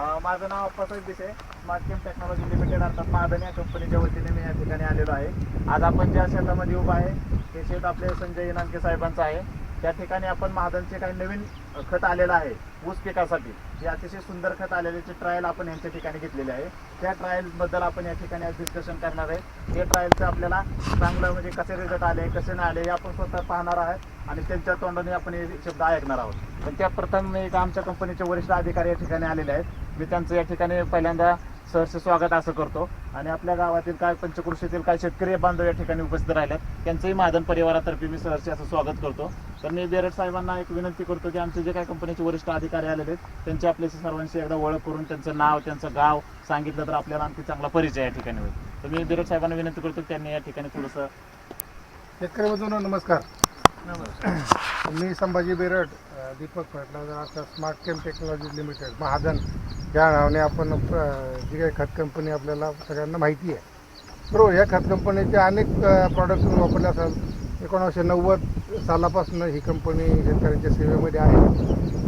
माझं नाव अप्पासाहेब दिसे स्मार्ट केम टेक्नॉलॉजी लिमिटेड अर्थात महादन या कंपनीच्या वतीने मी या ठिकाणी आलेलो आहे. आज आपण ज्या शेतामध्ये उभा आहे हे शेत आपले संजय इनामके साहेबांचं आहे. त्या ठिकाणी आपण महाजनचे काही नवीन खत आलेलं आहे ऊस पिकासाठी. हे अतिशय सुंदर खत आलेल्याचे ट्रायल आपण यांच्या ठिकाणी घेतलेले आहे. त्या ट्रायल्सबद्दल आपण या ठिकाणी आज डिस्कशन करणार आहे. ते ट्रायलचं आपल्याला चांगलं म्हणजे कसे रिझल्ट आले कसे नाही आले हे आपण स्वतः पाहणार आहोत आणि त्यांच्या तोंडाने आपण हे शब्द ऐकणार आहोत. पण त्या प्रथम एक आमच्या कंपनीचे वरिष्ठ अधिकारी या ठिकाणी आलेले आहेत. मी त्यांचं या ठिकाणी पहिल्यांदा सहर्ष स्वागत असं करतो. आणि आपल्या गावातील काय पंचकृषीतील काय शेतकरी बांधव या ठिकाणी उपस्थित राहिल्यात त्यांचंही महाजन परिवारातर्फे मी सहर्ष असं स्वागत करतो. तर मी बेरड साहेबांना एक विनंती करतो की आमचे जे काही कंपनीचे वरिष्ठ अधिकारी आलेले आहेत त्यांची आपल्याशी सर्वांशी एकदा ओळख करून त्यांचं नाव त्यांचं गाव सांगितलं तर आपल्याला आणखी चांगला परिचय या ठिकाणी होईल. तर मी बेरड साहेबांना विनंती करतो की त्यांनी या ठिकाणी थोडंसं शेतकरी बंधूंनो नमस्कार. मी संभाजी बेरड दीपक फर्टिलायझर अर्थात smart chem technology limited Mahajan. या नावाने आपण जी काही खत कंपनी आपल्याला सगळ्यांना माहिती आहे. बरोबर या खत कंपनीचे अनेक प्रॉडक्ट तुम्ही वापरले असाल. एकोणीसशे नव्वद सालापासून ही कंपनी शेतकऱ्यांच्या सेवेमध्ये आहे.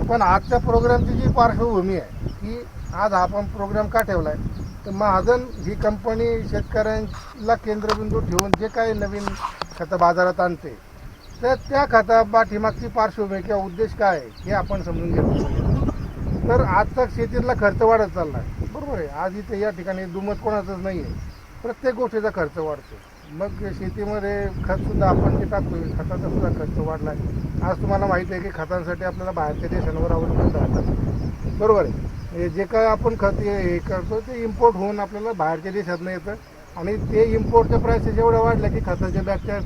पण आजच्या प्रोग्रामची जी पार्श्वभूमी आहे की आज आपण प्रोग्राम का ठेवला आहे तर महाजन ही कंपनी शेतकऱ्यांना केंद्रबिंदू ठेवून जे काही नवीन खतं बाजारात आणते तर त्या खता पाठीमागची पार्श्वभूमी किंवा उद्देश काय आहे हे आपण समजून घेतो तर आजचा शेतीतला खर्च वाढत चालला आहे बरोबर आहे. आज इथे या ठिकाणी दुमत कोणाचंच नाही आहे प्रत्येक गोष्टीचा खर्च वाढतो. मग शेतीमध्ये खतसुद्धा आपण जे टाकतो खताचा सुद्धा खर्च वाढला आहे आज तुम्हाला माहिती आहे की खतांसाठी आपल्याला बाहेरच्या देशांवर अवलंबून राहतात. बरोबर आहे. हे जे काय आपण खत हे करतो ते इम्पोर्ट होऊन आपल्याला बाहेरच्या देशातनं येतं. आणि ते इम्पोर्टच्या प्राइसेस एवढ्या वाढल्या की खताच्या बॅगच्या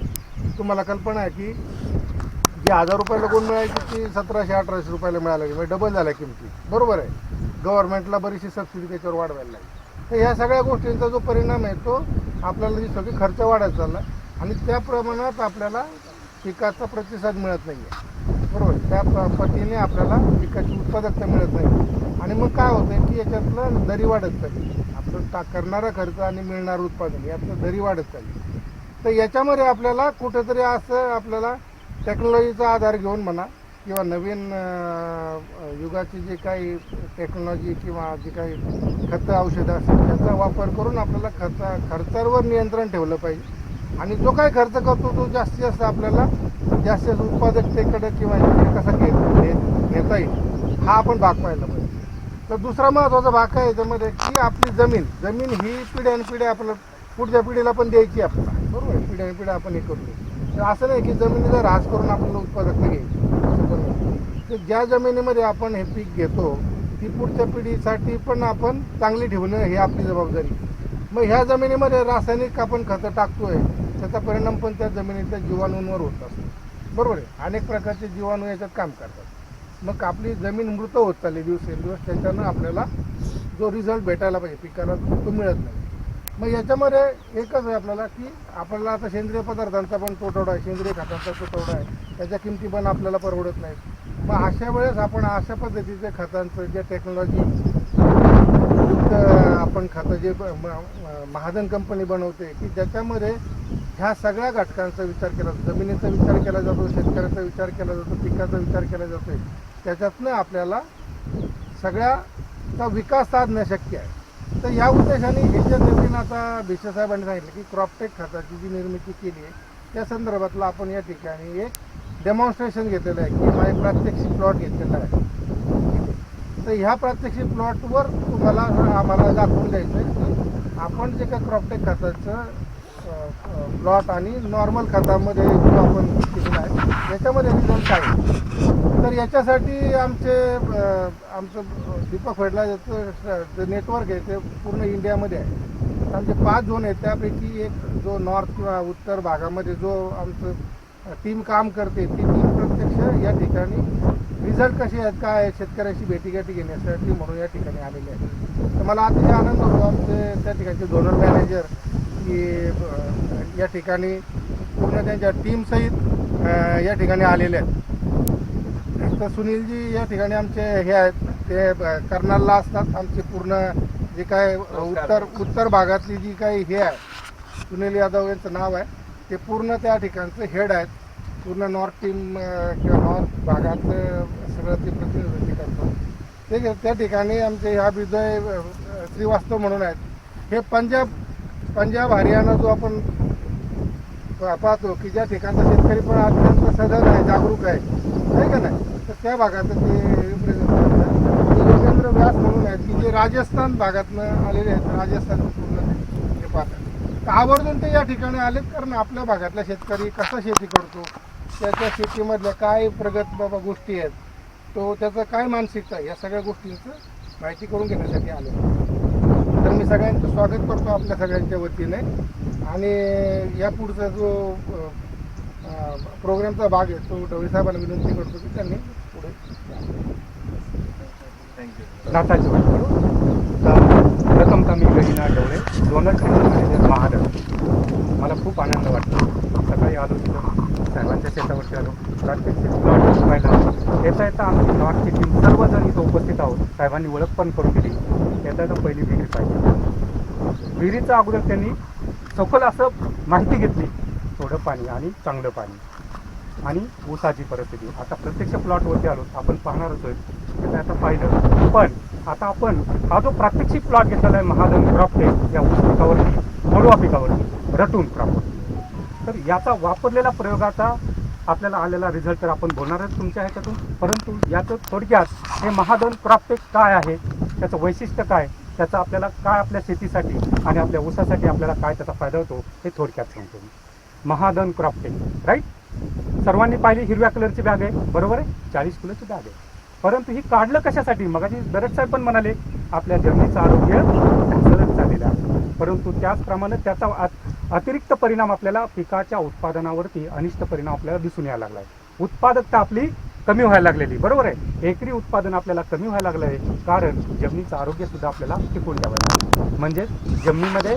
तुम्हाला कल्पना आहे की जी हजार रुपयाला गुण मिळायची ती सतराशे अठराशे रुपयाला मिळायला लागली म्हणजे डबल झाल्या किमती. बरोबर आहे. गव्हर्नमेंटला बरीचशी सबसिडी त्याच्यावर वाढवायला लागली. तर ह्या सगळ्या गोष्टींचा जो परिणाम आहे तो आपल्याला दिसतो की खर्च वाढत चालला आणि त्या प्रमाणात आपल्याला पिकाचा प्रतिसाद मिळत नाही आहे बरोबर? त्या प- आपल्याला पिकाची उत्पादकता मिळत नाही. आणि मग काय होतं की याच्यातलं दरी वाढत चालली. आपलं टा करणारा खर्च आणि मिळणारं उत्पादन यातलं दरी वाढत चालली. तर याच्यामध्ये आपल्याला कुठेतरी असं आपल्याला टेक्नॉलॉजीचा आधार घेऊन म्हणा किंवा नवीन युगाची जी काही टेक्नॉलॉजी किंवा जी काही खतं औषधं असतील त्याचा वापर करून आपल्याला खर्चा खर्चावर नियंत्रण ठेवलं पाहिजे. आणि जो काही खर्च करतो तो जास्तीत जास्त आपल्याला जास्तीत जास्त उत्पादकतेकडे किंवा कसा घे नेता येईल हा आपण भाग पाहिला पाहिजे. तर दुसरा महत्त्वाचा भाग काय आहे याच्यामध्ये की आपली जमीन जमीन ही पिढ्यानपिढ्या आपल्याला पुढच्या पिढीला पण द्यायची आपल्याला. बरोबर? आहे पिढ्यानपिढ्या आपण हे करतो तर असं नाही की जमिनीचा ऱ्हास करून आपल्याला उत्पादकता घ्यायची. तर ज्या जमिनीमध्ये आपण हे पीक घेतो ती पुढच्या पिढीसाठी पण आपण चांगली ठेवणं ही आपली जबाबदारी. मग ह्या जमिनीमध्ये रासायनिक आपण खतं टाकतोय त्याचा परिणाम पण त्या जमिनीच्या जीवाणूंवर होत असतो. बरोबर आहे? अनेक प्रकारचे जीवाणू याच्यात काम करतात. मग आपली जमीन मृत होत चालली दिवसेंदिवस त्याच्यानं आपल्याला जो रिझल्ट भेटायला पाहिजे पिकाला तो मिळत नाही. मग याच्यामध्ये एकच आहे आपल्याला की आपल्याला आता सेंद्रिय पदार्थांचा पण तुटवडा आहे. सेंद्रिय खतांचा तुटवडा आहे. त्याच्या किमती पण आपल्याला परवडत नाहीत. मग अशा वेळेस आपण अशा पद्धतीचे खतांचं जे टेक्नॉलॉजी युक्त आपण खतं जे म- महाजन कंपनी बनवते की ज्याच्यामध्ये ह्या सगळ्या घटकांचा विचार केला जातो. जमिनीचा विचार केला जातो शेतकऱ्याचा विचार केला जातो पिकाचा विचार केला जातो. त्याच्यातनं आपल्याला सगळ्याचा विकास साधणं शक्य आहे. तर या उद्देशाने हे जे नवीन आता भिसे साहेबांनी सांगितलं की क्रॉपटेक खताची जी निर्मिती केली आहे त्या संदर्भातला आपण या ठिकाणी एक डेमॉन्स्ट्रेशन घेतलेलं आहे किंवा एक प्रात्यक्षिक प्लॉट घेतलेला आहे तर ह्या प्रात्यक्षिक प्लॉटवर तुम्हाला आम्हाला दाखवून द्यायचं आहे की आपण जे काही क्रॉपटेक खताचं प्लॉट आणि नॉर्मल खतामध्ये जो आपण केलेला आहे याच्यामध्ये रिझल्ट काय आहे? तर याच्यासाठी आमचे आमचं दीपक फर्टिलायझरचं जे नेटवर्क आहे ते पूर्ण इंडियामध्ये आहे आमचे पाच झोन आहेत त्यापैकी एक जो नॉर्थ किंवा उत्तर भागामध्ये जो आमचं टीम काम करते. ती टीम प्रत्यक्ष या ठिकाणी रिझल्ट कसे आहेत काय आहे शेतकऱ्याशी भेटीगाठी घेण्यासाठी म्हणून या ठिकाणी आलेले आहेत. तर मला अतिशय आनंद होतो आमचे त्या ठिकाणचे झोनल मॅनेजर की या ठिकाणी पूर्ण त्यांच्या टीमसहित या ठिकाणी आलेले आहेत. तर सुनीलजी या ठिकाणी आमचे हे आहेत. ते कर्नालला असतात. आमचे पूर्ण जे काय उत्तर उत्तर भागातली जी काही हे आहे सुनील यादव यांचं नाव आहे. ते पूर्ण त्या ठिकाणचं हेड आहेत. पूर्ण नॉर्थ टीम किंवा नॉर्थ भागातलं सगळं ते प्रतिनिधित्व करतात. ते त्या ठिकाणी आमचे ह्या विजय श्रीवास्तव म्हणून आहेत. हे पंजाब पंजाब हरियाणा जो आपण पा- पाहतो की ज्या ठिकाणचा शेतकरी पण अत्यंत सजग आहे जागरूक आहे आहे का नाही? तर त्या भागात ते रिप्रेझेंट करतात. योगेंद्र व्यास म्हणून आहेत की जे राजस्थान भागातनं आलेले आहेत. राजस्थान पूर्ण हे पाहतात. आवर्जून ते या ठिकाणी आलेत कारण आपल्या भागातला शेतकरी कसा शेती करतो त्याच्या शेतीमधल्या काय प्रगत बाबा गोष्टी आहेत तो त्याचं काय मानसिकता आहे या सगळ्या गोष्टींचं माहिती करून घेण्यासाठी आले. तर मी सगळ्यांचं स्वागत करतो आपल्या सगळ्यांच्या वतीने. आणि या पुढचा जो प्रोग्रामचा भाग आहे तो ढवळे साहेबांना विनंती करतो की त्यांनी पुढे थँक्यू प्रथम वाट करू तर प्रथमतः मी गहिना डोळे दोनच मॅनेजर महाराज मला खूप आनंद वाटतो. सकाळी आलो तिथं. साहेबांच्या शेतावरती आलो. प्रात्यक्षिक प्लॉट पाहिला येता येता आमची प्लॉटची टीम सर्वजण इथं उपस्थित आहोत. साहेबांनी ओळख पण करून दिली. येता येता पहिली विहीर पाहिजे विहिरीचं अगोदर त्यांनी सखोल असं माहिती घेतली. थोडं पाणी आणि चांगलं पाणी. आणि ऊसाची परिस्थिती. आता प्रत्यक्ष प्लॉटवरती आलो. आपण पाहणारच आहे आता पाहिलं. पण आता आपण हा जो प्रात्यक्षिक प्लॉट घेतलेला आहे महादन क्रॉफ्टे या ऊस पिकावरती मोडवा पिकावरती रटून क्रॉपवरती तर याचा वापरलेला प्रयोगाचा आपल्याला आलेला रिझल्ट तर आपण बोलणारच तुमच्या ह्याच्यातून. परंतु याचं थोडक्यात हे महाधन क्रॉपटेक काय आहे? त्याचं वैशिष्ट्य काय? त्याचा आपल्याला काय आपल्या शेतीसाठी आणि आपल्या ऊसासाठी आपल्याला काय त्याचा फायदा होतो? हे थोडक्यात सांगतो मी. महादन क्रॉपटेक राईट सर्वांनी पाहिली हिरव्या कलरची बॅग आहे बरोबर आहे? चाळीस किलोची बॅग आहे. परंतु ही काढलं कशासाठी? मगाशी दरड साहेब पण म्हणाले आपल्या जमिनीचं आरोग्य ढासळत झालेलं आहे. परंतु त्याचप्रमाणे त्याचा अतिरिक्त परिणाम आपल्याला पिकाच्या उत्पादनावरती अनिष्ट परिणाम आपल्याला दिसून यायला लागला आहे. उत्पादकता आपली कमी व्हायला लागलेली. बरोबर आहे? एकरी उत्पादन आपल्याला कमी व्हायला लागलं आहे. कारण जमिनीचं आरोग्य सुद्धा आपल्याला टिकून द्यावं लागतं म्हणजे जमिनीमध्ये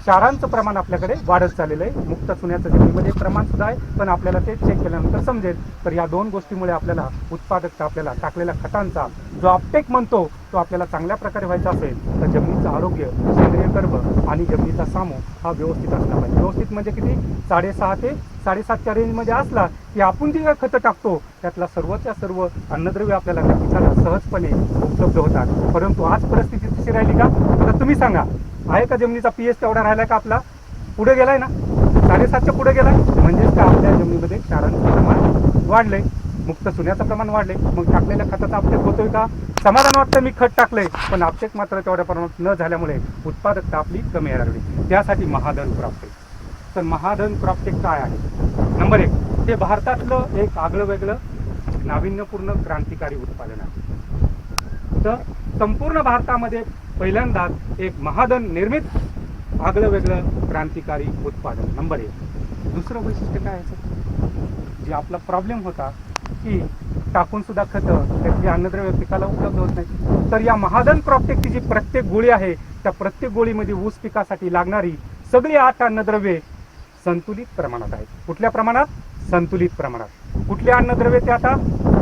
क्षारांचं प्रमाण आपल्याकडे वाढत चाललेलं आहे. मुक्त चुन्याचं जमिनीमध्ये प्रमाण सुद्धा आहे पण आपल्याला ते चेक केल्यानंतर समजेल. तर या दोन गोष्टीमुळे आपल्याला उत्पादकता आपल्याला टाकलेल्या खतांचा जो अपटेक म्हणतो तो आपल्याला चांगल्या प्रकारे व्हायचा असेल तर जमिनीचं आरोग्य सेंद्रिय गर्भ आणि जमिनीचा सामो हा व्यवस्थित असला पाहिजे. व्यवस्थित म्हणजे किती? साडेसहा ते साडेसातच्या रेंजमध्ये असला की आपण जे खतं टाकतो त्यातला सर्वच्या सर्व अन्नद्रव्य आपल्याला त्या पिकाला सहजपणे उपलब्ध होतात. परंतु आज परिस्थिती तशी राहिली का? तर तुम्ही सांगा. आहे का जमिनीचा पी एच तेवढा राहिला का आपला? पुढे गेलाय ना? साडेसातच्या पुढे गेलाय? म्हणजेच का आपल्या जमिनीमध्ये क्षारांचं प्रमाण वाढलंय? मुक्त चुन्याचं प्रमाण वाढले मग टाकलेल्या खताचा अपटेक होतोय का? समाधान वाटतं मी खत टाकलंय पण अपटेक मात्र तेवढ्या प्रमाणात न झाल्यामुळे उत्पादकता आपली कमी यायला लागली त्यासाठी महाधन क्रॉपटेक तर महाधन क्रॉपटेक काय आहे? नंबर एक हे भारतातलं एक आगळं वेगळं नाविन्यपूर्ण क्रांतिकारी उत्पादन आहे. तर संपूर्ण भारतामध्ये पहिल्यांदाच एक महाधन निर्मित आगळं वेगळं क्रांतिकारी उत्पादन. नंबर एक. दुसरं वैशिष्ट्य काय आहे सर? जे आपला प्रॉब्लेम होता की टाकून सुद्धा खतं त्यातली अन्नद्रव्य पिकाला उपलब्ध होत नाही. तर या महाधन क्रॉपटेकची जी प्रत्येक गोळी आहे त्या प्रत्येक गोळीमध्ये ऊस पिकासाठी लागणारी सगळी आठ अन्नद्रव्ये संतुलित प्रमाणात आहेत. कुठल्या प्रमाणात? संतुलित प्रमाणात. कुठले अन्नद्रव्ये ते आता?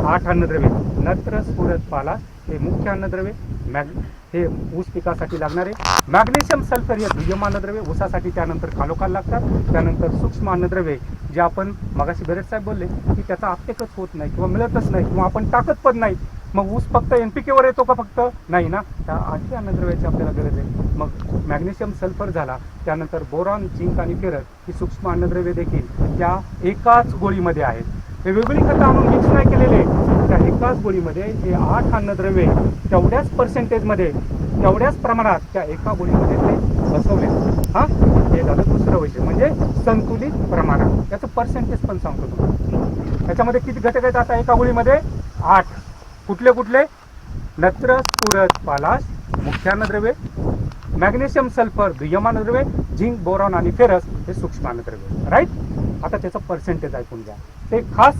आठ अन्नद्रव्ये. नत्र स्फुरत पाला हे मुख्य अन्नद्रव्ये मॅग हे ऊस पिकासाठी लागणारे. मॅग्नेशियम सल्फर हे दुय्यम अन्नद्रव्ये ऊसासाठी त्यानंतर खालोखाल लागतात. त्यानंतर सूक्ष्म अन्नद्रव्ये जे आपण मगाशी बरेच साहेब बोलले की त्याचा आपटेकच होत नाही किंवा मिळतच नाही किंवा आपण टाकत पण नाही. मग ऊस फक्त एन पी केवर येतो का फक्त? नाही ना. त्या आणखी अन्नद्रव्याची आपल्याला गरज आहे. मग मॅग्नेशियम सल्फर झाला त्यानंतर बोरॉन झिंक आणि फेरस ही सूक्ष्म अन्नद्रव्ये देखील त्या एकाच गोळीमध्ये आहेत. हे वेगळी खतं आणून मिक्स नाही केलेले. त्या एकाच गोळीमध्ये हे आठ अन्नद्रव्ये तेवढ्याच पर्सेंटेजमध्ये तेवढ्याच प्रमाणात त्या एका गोळीमध्ये ते बसवले. हा? हे झालं दुसरं वैशिष्ट्य. म्हणजे संतुलित प्रमाणात. त्याचं पर्सेंटेज पण सांगतो तुम्हाला. त्याच्यामध्ये किती घटक आहेत आता एका गोळीमध्ये आठ. कुठले कुठले? नत्र स्फुरत पालाश मुख्यान्नद्रव्ये मॅग्नेशियम सल्फर दुय्यमानद्रव्ये झिंक बोरॉन आणि फेरस हे सूक्ष्म राईट आता त्याचं पर्सेंटेज ऐकून घ्या. ते खास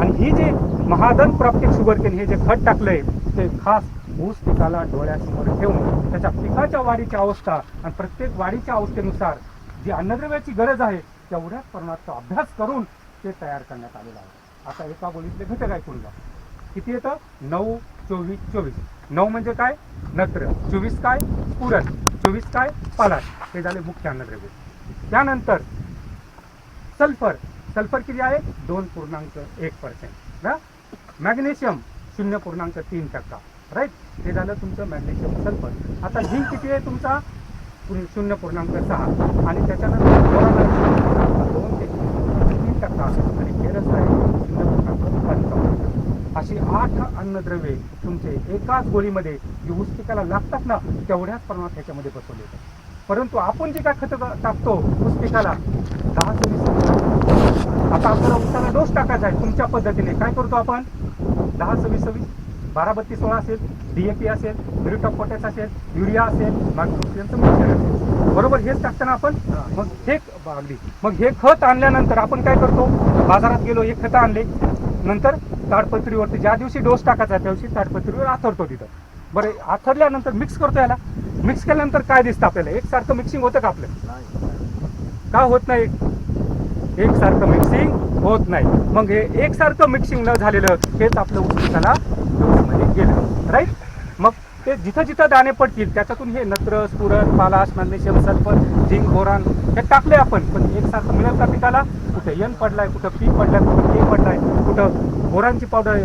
आणि ही जे महादन प्राप्तिक शुगरकेन हे जे खत टाकलंय ते खास ऊस पिकाला डोळ्यासमोर ठेवून त्याच्या पिकाच्या वाढीची अवस्था आणि प्रत्येक वाढीच्या अवस्थेनुसार जी अन्नद्रव्याची गरज आहे तेवढ्याच प्रमाणाचा अभ्यास करून ते तयार करण्यात आलेलं आहे. आता एका गोळीतले घटक ऐकून जा किती येतं? नऊ चोवीस चोवीस. नऊ म्हणजे काय? नत्र. चोवीस काय? पुरण. चोवीस काय? पालाश. हे झाले मुख्य अन्नद्रव्य. त्यानंतर सल्फर. सल्फर किती आहे? दोन पूर्णांक एक पर्सेंट ना? मॅग्नेशियम शून्य पूर्णांक तीन टक्का. राईट हे झालं तुमचं मॅग्नेशियम सल्फर. आता झिंक किती आहे तुमचा? शून्य पूर्णांक सहा. आणि त्याच्यानंतर दोन ते तीन टक्का आणि फेरस आहे शून्य पूर्णांक पंचावन्न. अशी आठ अन्नद्रव्ये तुमचे एकाच गोळीमध्ये जी ऊस लागतात ना तेवढ्याच प्रमाणात त्याच्यामध्ये बसवले जातात परंतु आपण जे काय खत टाकतो ऊस आता आपल्याला ऊसाला डोस टाकायचा आहे तुमच्या पद्धतीने. काय करतो आपण? दहा सव्वीस सव्वीस बारा बत्तीस सोळा असेल डीएपी असेल म्युरिट ऑफ पोटॅश असेल युरिया असेल मायक्रोसियनचं मिक्सर असेल. बरोबर? हेच टाकताना आपण मग हे अगदी मग हे खत आणल्यानंतर आपण काय करतो? बाजारात गेलो हे खतं आणले. नंतर ताडपत्रीवरती ज्या दिवशी डोस टाकायचा त्या दिवशी ताडपत्रीवर आथरतो तिथं. बरं आथरल्यानंतर मिक्स करतो याला. मिक्स केल्यानंतर काय दिसतं आपल्याला? एकसारखं मिक्सिंग होतं का आपलं? का होत नाही? एकसारखं मिक्सिंग होत नाही. मग हे एकसारखं मिक्सिंग न झालेलं हेच आपलं उष्णताला डोसमध्ये गेलं. राईट मग ते जिथं जिथं दाणे पडतील त्याच्यातून हे नत्र स्फुरण पालाश मॅग्नेशियम सल्फर झिंक बोरान हे टाकले आपण. पण एकसारखं मिळेल का पिकाला? कुठं यन पडलाय कुठं पी पडलाय कुठं के पडलाय कुठं बोरांची पावडर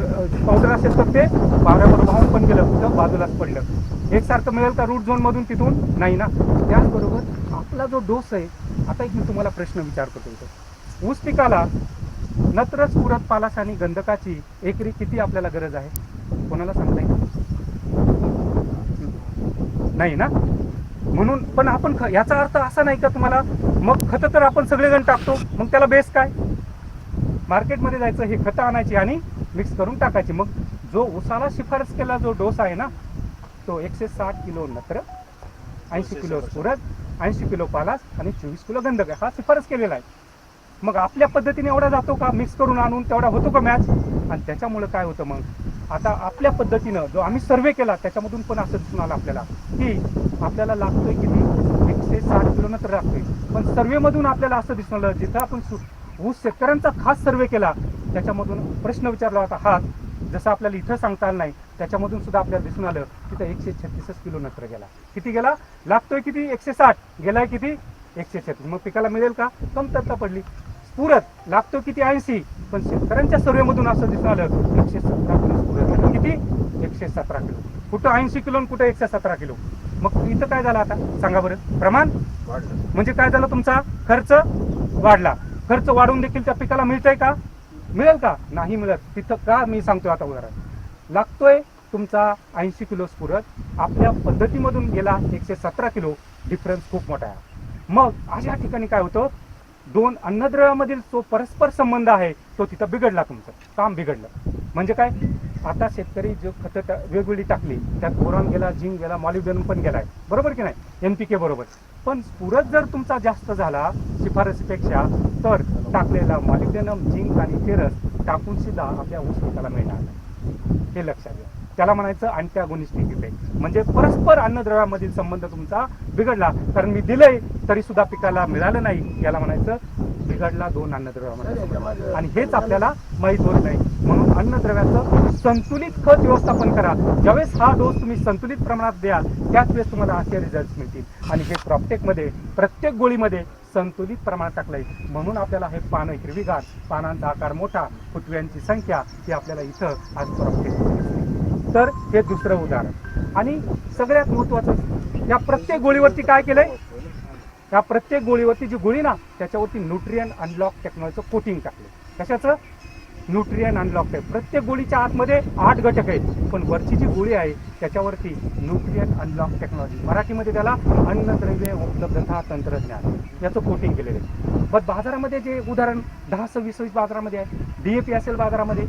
पावडर असेल तर ते पावऱ्यावर वाहून पण गेलं कुठं बाजूलाच पडलं. एकसारखं मिळेल का रूट झोनमधून तिथून? नाही ना. त्याचबरोबर आपला जो डोस आहे आता एक मी तुम्हाला प्रश्न विचारतो इथं ऊस पिकाला नत्र स्फुरत पालाश आणि गंधकाची एकरी किती आपल्याला गरज आहे? कोणाला सांगता येईल नाही ना? म्हणून पण आपण ख- याचा अर्थ असा नाही का तुम्हाला मग खतं तर आपण सगळेजण टाकतो मग त्याला बेस काय? मार्केटमध्ये जायचं हे खतं आणायची आणि मिक्स करून टाकायची. मग जो उसाला शिफारस केला जो डोस आहे ना तो एकशे साठ किलो नत्र ऐंशी किलो सुरत ऐंशी किलो पालास आणि चोवीस किलो गंधक हा शिफारस केलेला आहे. मग आपल्या पद्धतीने एवढा जातो का? मिक्स करून आणून तेवढा होतो का मॅच आणि त्याच्यामुळं काय होतं मग? आता आपल्या पद्धतीनं जो आम्ही सर्वे केला त्याच्यामधून पण असं दिसून आलं आपल्याला की आपल्याला लागतोय किती एकशे साठ किलो नंतर लागतोय. पण सर्वेमधून आपल्याला असं दिसून आलं जिथं आपण ऊस शेतकऱ्यांचा खास सर्वे केला त्याच्यामधून प्रश्न विचारला होता. हा जसं आपल्याला इथं सांगता आलं नाही त्याच्यामधून सुद्धा आपल्याला दिसून आलं तिथं एकशे छत्तीसच किलो नत्र गेला. किती गेला? लागतोय किती? एकशे साठ. गेलाय किती? एकशे छत्तीस. मग पिकाला मिळेल का? कमतरता पडली. स्फुरत लागतो किती ऐंशी पण शेतकऱ्यांच्या सर्वेमधून असं दिसून आलं एकशे सतरा किलो गेलं. किती? एकशे सतरा किलो. कुठं ऐंशी किलो आणि कुठं एकशे सतरा किलो? मग इथं काय झालं आता? सांगा बरं. प्रमाण? म्हणजे काय झालं तुमचा? खर्च वाढला. खर्च वाढून देखील त्या पिकाला मिळतंय का? मिळेल का? नाही मिळत. तिथं का मी सांगतोय आता उदाहरण? लागतोय तुमचा ऐंशी किलो स्फुरत आपल्या पद्धतीमधून गेला एकशे सतरा किलो. डिफरन्स खूप मोठा आहे. मग अशा ठिकाणी काय होतं? दोन अन्नद्रव्यामधील जो परस्पर संबंध आहे तो तिथं बिघडला तुमचं. काम बिघडलं. म्हणजे काय? आता शेतकरी जो खतं टा- वेगवेगळी टाकली त्यात बोरॉन गेला झिंक गेला मॉलिब्डेनम पण गेलाय. बरोबर की नाही? एन पी के बरोबर. पण स्फुरत जर तुमचा जास्त झाला शिफारसीपेक्षा तर टाकलेला मॉलिब्डेनम झिंक आणि फेरस टाकून सुद्धा आपल्या ऊस पिकाला मिळणार नाही. हे लक्षात घ्या. त्याला म्हणायचं अँटॅगोनिस्टिक इफेक्ट म्हणजे परस्पर अन्नद्रव्यामधील संबंध तुमचा बिघडला. कारण मी दिलंय तरी सुद्धा पिकाला मिळालं नाही. याला म्हणायचं बिघडला दोन अन्नद्रव्यामध्ये आणि हेच आपल्याला माहीत होत नाही. म्हणून अन्नद्रव्याचं संतुलित खत व्यवस्थापन करा. ज्यावेळेस हा डोस तुम्ही संतुलित प्रमाणात द्याल त्याच वेळेस तुम्हाला असे रिझल्ट मिळतील. आणि हे क्रॉपटेकमध्ये प्रत्येक गोळीमध्ये संतुलित प्रमाणात टाकलंय. म्हणून आपल्याला हे पानं हिरवीगार पानांचा आकार मोठा फुटव्यांची संख्या ही आपल्याला इथं आज क्रॉपटेक तर हे दुसरं उदाहरण. आणि सगळ्यात महत्वाचं या प्रत्येक गोळीवरती काय केलंय? या प्रत्येक गोळीवरती जी गोळी ना त्याच्यावरती न्यूट्रियन अनलॉक टेक्नॉलॉजीचं कोटिंग टाकलं कशाचं? न्यूट्रियन अनलॉक आहे. प्रत्येक गोळीच्या आतमध्ये आठ घटक आहेत पण वरची जी गोळी आहे त्याच्यावरती न्यूट्रियन अनलॉक टेक्नॉलॉजी मराठीमध्ये त्याला अन्नद्रव्य उपलब्धता तंत्रज्ञान याचं कोटिंग केलेलं आहे. पण बाजारामध्ये जे उदाहरण दहा सव्वीस सव्वीस बाजारामध्ये आहे डी ए पी असेल बाजारामध्ये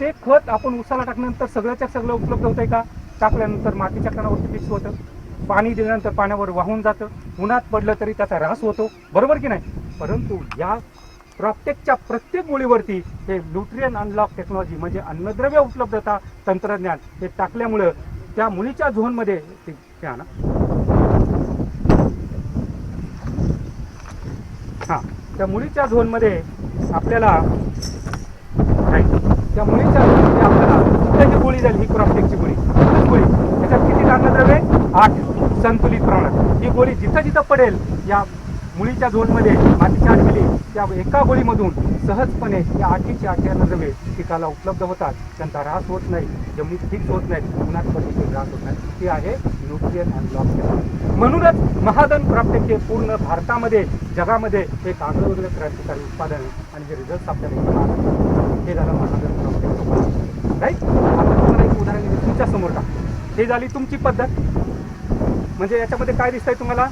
ते खत आपण उसाला टाकल्यानंतर सगळ्याच्या सगळं उपलब्ध होतंय का? टाकल्यानंतर मातीच्या कणावरती फिक्स होतं. पाणी दिल्यानंतर पाण्यावर वाहून जातं. उन्हात पडलं तरी त्याचा ऱ्हास होतो. बरोबर की नाही? परंतु या प्रत्येकच्या प्रत्येक गोळीवरती हे न्यूट्रियन अनलॉक टेक्नॉलॉजी म्हणजे अन्नद्रव्य उपलब्धता तंत्रज्ञान हे टाकल्यामुळं त्या मुलीच्या झोनमध्ये ते हां त्या मुलीच्या झोनमध्ये आपल्याला त्यामुळे त्या मुलीच्या आपल्याला कुठं गोळी झाली ही क्रॉपटेकची गोळी गोळी त्याच्यात किती अन्नद्रव्ये आठ. संतुलित प्रमाणात ही गोळी जिथं जिथं पडेल या मुलीच्या झोनमध्ये मातीच्या आठ मिली त्या एका गोळीमधून सहजपणे या आठीची आठ्या अन्नद्रव्ये पिकाला उपलब्ध होतात. त्यांचा ऱ्हास होत नाही. जमिनीत फिक्स होत नाही. उन्हात पडण्याची ऱ्हास होत नाही. ती आहे न्यूट्रियन अँड लॉस म्हणूनच महाधन प्राप्त हे पूर्ण भारतामध्ये जगामध्ये एक आंदोलन क्रांतिकारी उत्पादन आणि जे रिझल्ट आपल्याला हे झालं महाधन राईट आता तुम्हाला एक उदाहरण दिलं तुमच्यासमोर का हे झाली तुमची पद्धत. म्हणजे याच्यामध्ये काय दिसतंय तुम्हाला?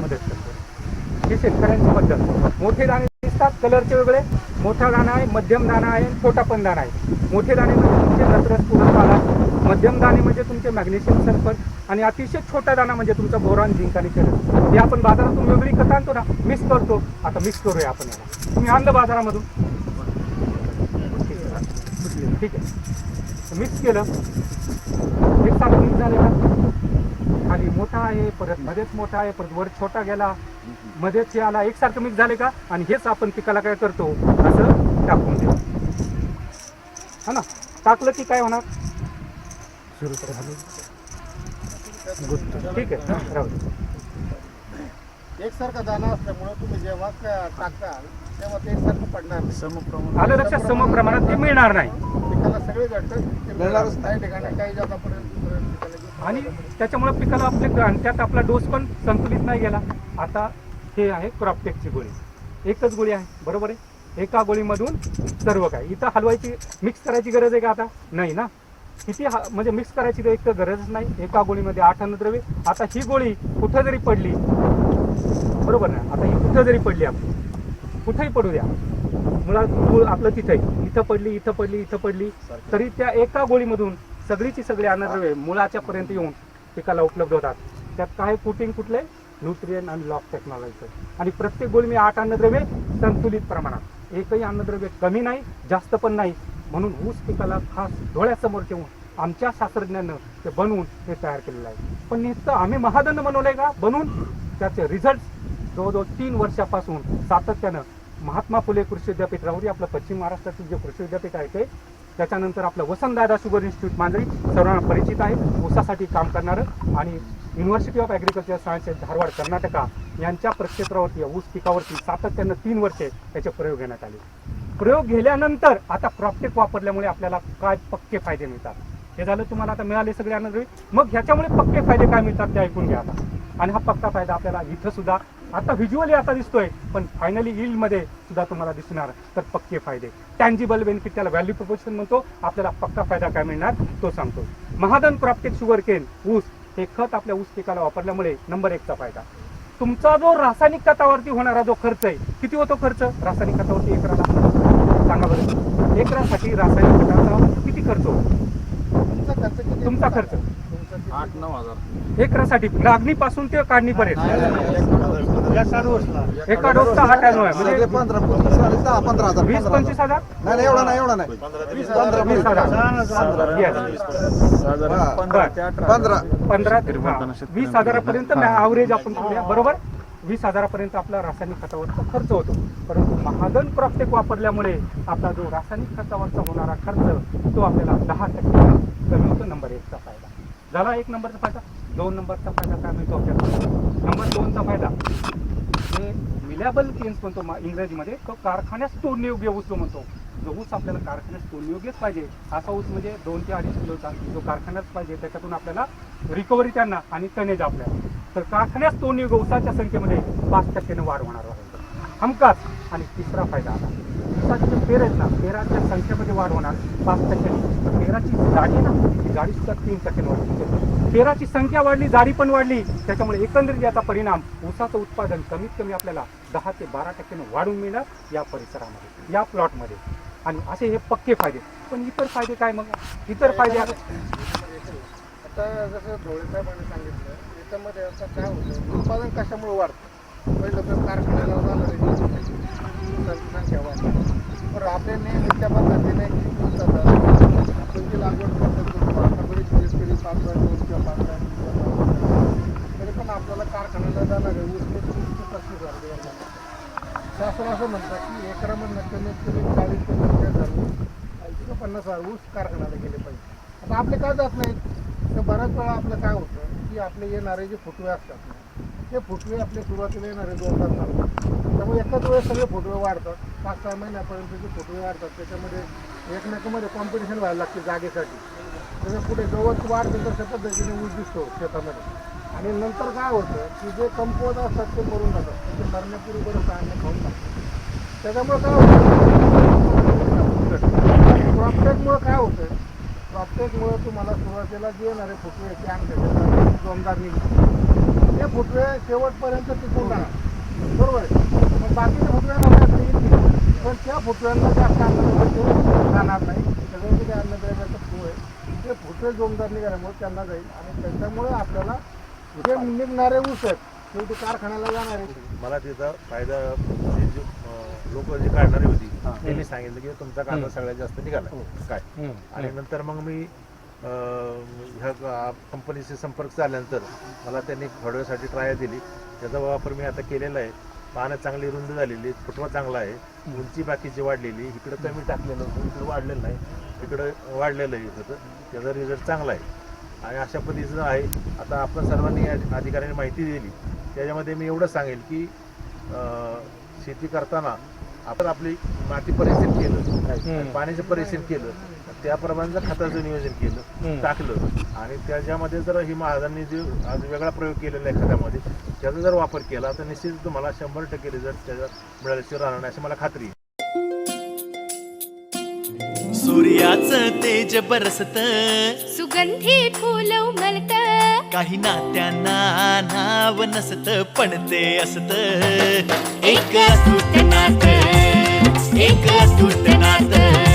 मदत करतो. हे शेतकऱ्यांची पद्धत. मोठे दाणे दिसतात कलरचे वेगळे. मोठा दाणा आहे मध्यम दाणा आहे छोटा पण दाणा आहे. मोठे दाणे म्हणजे तुमचे नत्रस पूरक आला मध्यम दाणे म्हणजे तुमचे मॅग्नेशियम सल्फर आणि अतिशय छोटा दाणा म्हणजे तुमचा बोरॉन झिंक आणि चरस. हे आपण बाजारातून वेगळी खत आणतो ना मिक्स करतो. आता मिक्स करूया आपण याला. तुम्ही आणलं बाजारामधून. ठीक आहे. मिक्स केलं. मिक्स सारखं मिक्स झाले का खाली मोठा आहे परत मध्येच मोठा आहे परत वर छोटा गेला. मध्येच हे आला एकसारखं मिक्स झाले का? आणि हेच आपण पिकाला काय करतो? असं टाकून देऊ. हा ना? टाकलं की काय होणार? सुरू ठीक आहे. एकसारखा दाना असल्यामुळं तुम्ही जेव्हा टाकता टाकताल तेव्हा ते पडणार नाही. समप्रमाण आलं लक्षात सम प्रमाणात ते मिळणार नाही. पिकाला सगळे घटक ते मिळणारच नाही. ठिकाणी काही जातापर्यंत आणि त्याच्यामुळे पिकाला आपले आणि त्यात आपला डोस पण संतुलित नाही गेला. आता हे आहे क्रॉपटेकची गोळी. एकच गोळी आहे. बरोबर आहे? एका गोळीमधून सर्व काय. इथं हलवायची मिक्स करायची गरज आहे का आता? नाही ना? किती हा म्हणजे मिक्स करायची तर एक तर गरजच नाही. एका गोळीमध्ये आठ अन्नद्रव्ये. आता ही गोळी कुठं जरी पडली बरोबर ना? आता ही कुठं जरी पडली आपली कुठेही पडू द्या मुळात मूळ आपलं तिथे इथं पडली इथं पडली इथं पडली तरी त्या एका गोळीमधून सगळीची सगळी अन्नद्रव्ये मुळाच्या पर्यंत येऊन पिकाला उपलब्ध होतात. त्यात काय फुटिंग कुठले? न्यूट्रियन आणि लॉक टेक्नॉलॉजीचं. आणि प्रत्येक गोळी मी आठ अन्नद्रव्ये संतुलित प्रमाणात. एकही अन्नद्रव्य कमी नाही जास्त पण नाही. म्हणून ऊस पिकाला खास डोळ्यासमोर ठेवून आमच्या शास्त्रज्ञांनं ते बनवून हे तयार केलेलं आहे. पण नुसतं आम्ही महादंड बनवलंय का? बनवून त्याचे रिझल्ट जवळजवळ तीन वर्षापासून सातत्यानं महात्मा फुले कृषी विद्यापीठ राहुरी आपलं पश्चिम महाराष्ट्रातील जे कृषी विद्यापीठ आहे ते. त्याच्यानंतर आपलं वसंतदादा शुगर इन्स्टिट्यूट मांजरी सर्वांना परिचित आहे. ऊसासाठी काम करणारं आणि university of agriculture sciences Dharwad Karnataka यांच्या प्रक्षेत्रावरती ऊस पिकावरती सातत्यानं तीन वर्षे त्याचे प्रयोग घेण्यात आले. प्रयोग गेल्यानंतर आता क्रॉपटेक वापरल्यामुळे आपल्याला काय पक्के फायदे मिळतात? हे झालं तुम्हाला आता मिळाले सगळे आनंद मग ह्याच्यामुळे पक्के फायदे काय मिळतात ते ऐकून घ्या आता. आणि हा पक्का फायदा आपल्याला इथं सुद्धा आता व्हिज्युअली आता दिसतोय पण फायनली मध्ये सुद्धा तुम्हाला दिसणार तर पक्के फायदे. टँजिबल बेनिफिट त्याला व्हॅल्यू प्रपोशन म्हणतो आपल्याला पक्का फायदा काय मिळणार तो सांगतो. महादन क्रॉपटेक शुगर केन ऊस हे खत आपल्या ऊस पिकाला वापरल्यामुळे नंबर एकचा फायदा. तुमचा जो रासायनिक खतावरती होणारा जो खर्च आहे किती होतो खर्च? रासायनिक खतावरती एकराला सांगा बरं. एकरासाठी रासायनिक खताचा किती खर्च होतो? तुमचा खर्च? आठ नऊ हजार. एकरासाठी लागणीपासून ते काढणीपर्यंत? एका डोसचा हा टॅनो आहे म्हणजे पंधरा पंधरा दहा पंधरा हजार वीस पंधरा पंचवीस हजार? नाही नाही, एवढा नाही एवढा नाही. वीस हजार. पंधरा पंधरा. पंधरा वीस हजारापर्यंत ॲव्हरेज आपण बरोबर? वीस हजारापर्यंत आपला रासायनिक खतावरचा खर्च होतो. परंतु महागन क्रॉपटेक वापरल्यामुळे आपला जो रासायनिक खतावरचा होणारा खर्च तो आपल्याला दहा टक्के कमी होतो. नंबर एकचा फायदा. झाला एक नंबरचा फायदा? दोन नंबरचा फायदा काय मिळतो आपल्याला? नंबर दोनचा फायदा. हे मिलॅबल केन्स म्हणतो इंग्रजीमध्ये. तो कारखान्यात तोडणे योग्य वस्तू म्हणतो. जो ऊस आपल्याला कारखान्यात योग्यच पाहिजे असा ऊस म्हणजे दोन ते अडीच किलोचा जो कारखान्यात पाहिजे त्याच्यातून आपल्याला रिकव्हरी त्यांना आणि टनेज आपल्याला. तर कारखान्यात तोडणीयोग्य ऊसाच्या संख्येमध्ये पाच टक्क्यानं वाढ होणार आहे. हमकाच आणि तिसरा फायदा आला ऊसाचे जे पेर आहेत ना पेराच्या संख्येमध्ये वाढ होणार पाच टक्क्याने. पेराची जाडी ना ती जाडी सुद्धा तीन टक्क्याने वाढली पेराची संख्या वाढली जाडी पण वाढली त्याच्यामुळे एकंदरीत याचा परिणाम ऊसाचं उत्पादन कमीत कमी आपल्याला दहा ते बारा टक्क्याने वाढून मिळणार या परिसरामध्ये या प्लॉटमध्ये आणि असे हे पक्के फायदे. पण इतर फायदे काय मग? इतर फायदे आता जसं साहेबांनी सांगितलं याच्यामध्ये आता काय होतं? उत्पादन कशामुळे वाढतं? पहिलं तर कारखान्याला जाणारे संख्या वाढते पण आपल्या नेहमीच्या पद्धतीने जी लागवड बरेच शेतकरी पाच दोन किंवा पाच. तरी पण आपल्याला कारखान्याला जाणारे ऊस पस्तीस हजार द्यायला शास्त्र असं म्हणतात की एकरामध्ये कमीत कमी चाळीस पन्नास हजार ऊस ऐंशी ते पन्नास हजार ऊस कारखान्याला गेले पाहिजे. आता आपले काय जात नाहीत? तर बऱ्याच वेळा आपलं काय होतं की आपले येणारे जे फुटवे असतात ते फुटवे आपले सुरुवातीला येणारे दोन तास चालतात त्यामुळे एकाच वेळेस सगळे फुटवे वाढतात. पाच सहा महिन्यापर्यंतचे फुटवे वाढतात. त्याच्यामध्ये एकमेकामध्ये कॉम्पिटिशन व्हायला लागते जागेसाठी. त्याच्या पुढे गवत वाढतं तशा पद्धतीने ऊस दिसतो शेतामध्ये. आणि नंतर काय होतं की जे कंपोज असतात ते मरून जातात म्हणजे मरण्यापूर्वी बरं अन्न खाऊन टाकतात. त्याच्यामुळे काय होतं? क्रॉपटेकमुळे काय होतं? क्रॉपटेकमुळे तुम्हाला सुरुवातीला जे येणारे फुटवे ते अंग जोमदार निघतात. ते फुटवे शेवटपर्यंत टिकून राहणार. बरोबर आहे? मग बाकीचे फुटव्यांना पण त्या फुटव्यांना जास्त अन्नद्रव्य जाणार नाही. त्याच्यामुळे जे अन्नद्रव्याचं फूळ आहे ते फुटवे जोमदार निघाल्यामुळे त्यांना जाईल. आणि त्याच्यामुळे आपल्याला जे निघणारे ऊस आहेत शेवटी कारखान्याला जाणारे. मला त्याचा फायदा लोक जी काढणारी होती त्यांनी सांगितलं की तुमचा कांदा सगळ्यात जास्त निघाला. काय? आणि नंतर मग मी ह्या कंपनीशी संपर्क झाल्यानंतर मला त्यांनी फडव्यासाठी ट्राय दिली. त्याचा वापर मी आता केलेला आहे. पानं चांगली रुंद झालेली फुटवा चांगला आहे. उंची बाकीची वाढलेली. इकडं कमी टाकलेलं होतं इकडं वाढलेलं नाही. इकडं वाढलेलं आहे त्याचा रिझल्ट चांगला आहे. आणि अशा पद्धतीचं आहे. आता आपण सर्वांनी या अधिकाऱ्यांनी माहिती दिली. त्याच्यामध्ये मी एवढं सांगेल की शेती करताना आपण आपली माती परीक्षण केलं पाण्याचं परीक्षण केलं त्याप्रमाणे जर खताचं नियोजन केलं टाकलं आणि त्याच्यामध्ये जर ही महाराजांनी जे आज वेगळा प्रयोग केलेला आहे खतामध्ये त्याचा जर वापर केला तर निश्चित तुम्हाला शंभर टक्के रिझल्ट त्याचा मिळाल्याशिवाय राहणार नाही अशी मला खात्री आहे. सूर्याचं तेज बरसत. सुगंधी फूल उमलत. काही नात्यांना नाव नसत पण ते असत. एक अतूट नात एक अतूट नात.